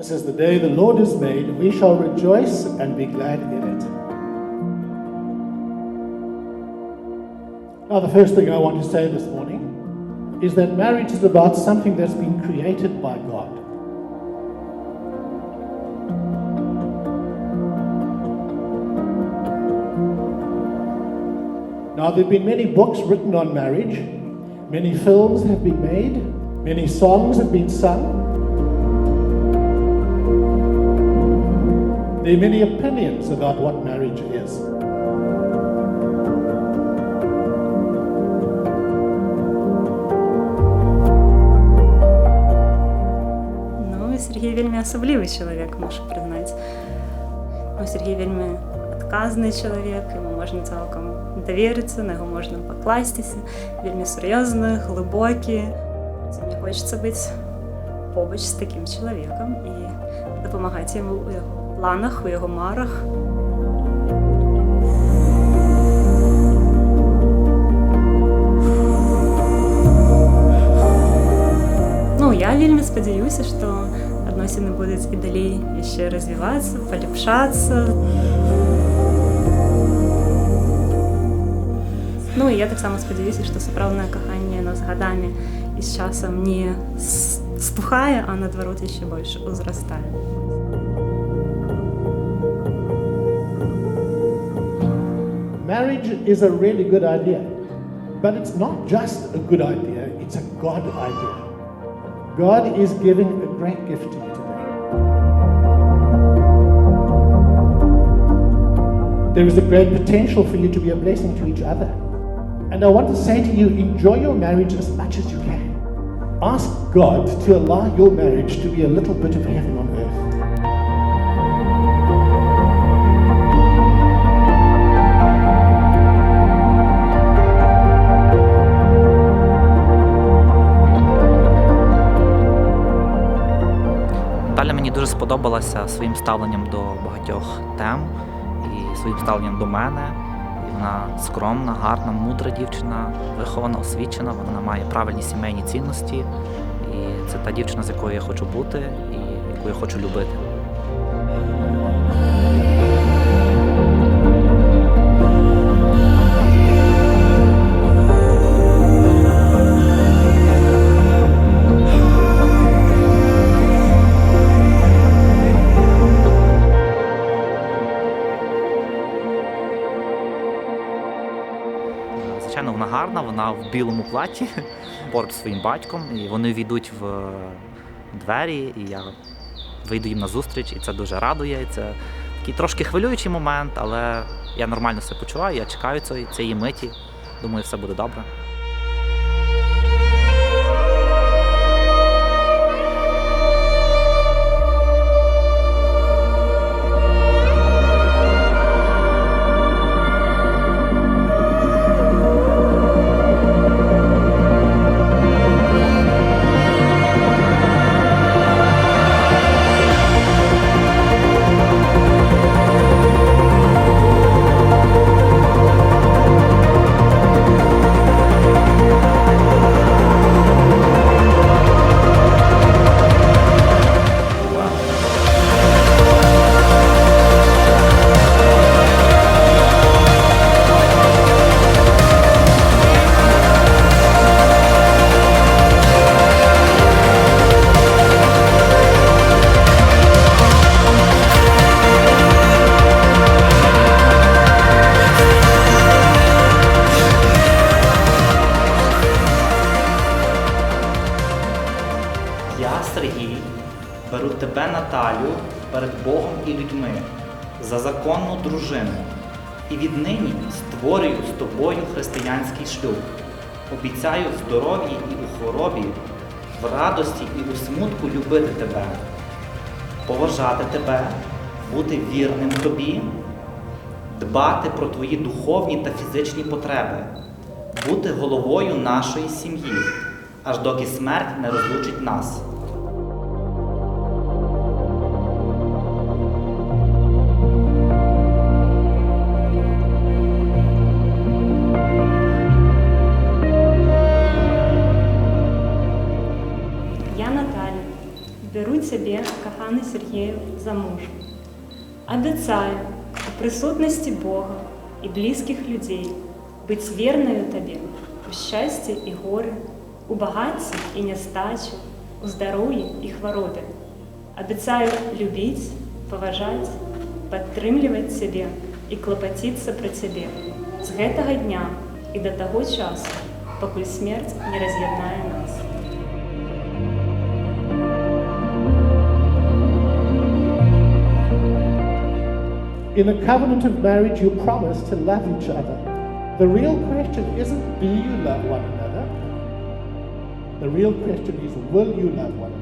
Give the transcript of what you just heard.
This is the day the Lord has made. We shall rejoice and be glad in it. Now, the first thing I want to say this morning is that marriage is about something that's been created by God. Now, there have been many books written on marriage, many films have been made, many songs have been sung. There are many opinions about what marriage is. Ну, Сергій вельми особливий чоловік, можу признати. Ну, Сергій вельми відказний чоловік, йому можна цілком довіритися, на його можна покластися. Вельми серйозний, глибокий. Мені хочеться бути поруч з таким чоловіком і допомагати йому у його планах, у його марах. Ну, я вельми сподіваюся, що відносини будуть і далі ще розвиватися, поліпшатися. Ну і я так само сподіваюся, що справжнє кохання нас годами і з часом не с- стухає, а наоборот ще більше узростає. Marriage is a really good idea, but it's not just a good idea, it's a God idea. God is giving a great gift to you today. There is a great potential for you to be a blessing to each other. And I want to say to you enjoy your marriage as much as you can. Ask God to allow your marriage to be a little bit of heaven on earth. Дуже сподобалася своїм ставленням до багатьох тем і своїм ставленням до мене. І вона скромна, гарна, мудра дівчина, вихована, освічена, вона має правильні сімейні цінності. І це та дівчина, з якою я хочу бути і яку я хочу любити. Звичайно, вона гарна, вона в білому платі поруч своїм батьком, і вони війдуть в двері, і я вийду їм на зустріч, і це дуже радує. І це такий трошки хвилюючий момент, але я нормально все почуваю, я чекаю цієї миті. Думаю, все буде добре. Беру тебе, Наталю, перед Богом і людьми за законну дружину. І віднині створюю з тобою християнський шлюб. Обіцяю в здоров'ї і у хворобі, в радості і у смутку любити тебе, поважати тебе, бути вірним тобі, дбати про твої духовні та фізичні потреби, бути головою нашої сім'ї, аж доки смерть не розлучить нас. Я Наталя. Беру тебе, коханий Сергій. Сергею замужем. Обещаю у присутности Бога и близких людей быть верною Тебе у счастье и горе, у багатстве и нестаче, у здоровье и хворобе. Обещаю любить, поважать, падтрымліваць Цябе і клапаціцца пра Цябе з гэтага дня і да таго часу, пакуль смерць не раз'яднае нас. In a covenant of marriage, you promise to love each other. The real question isn't do you love one another? The real question is will you love one another?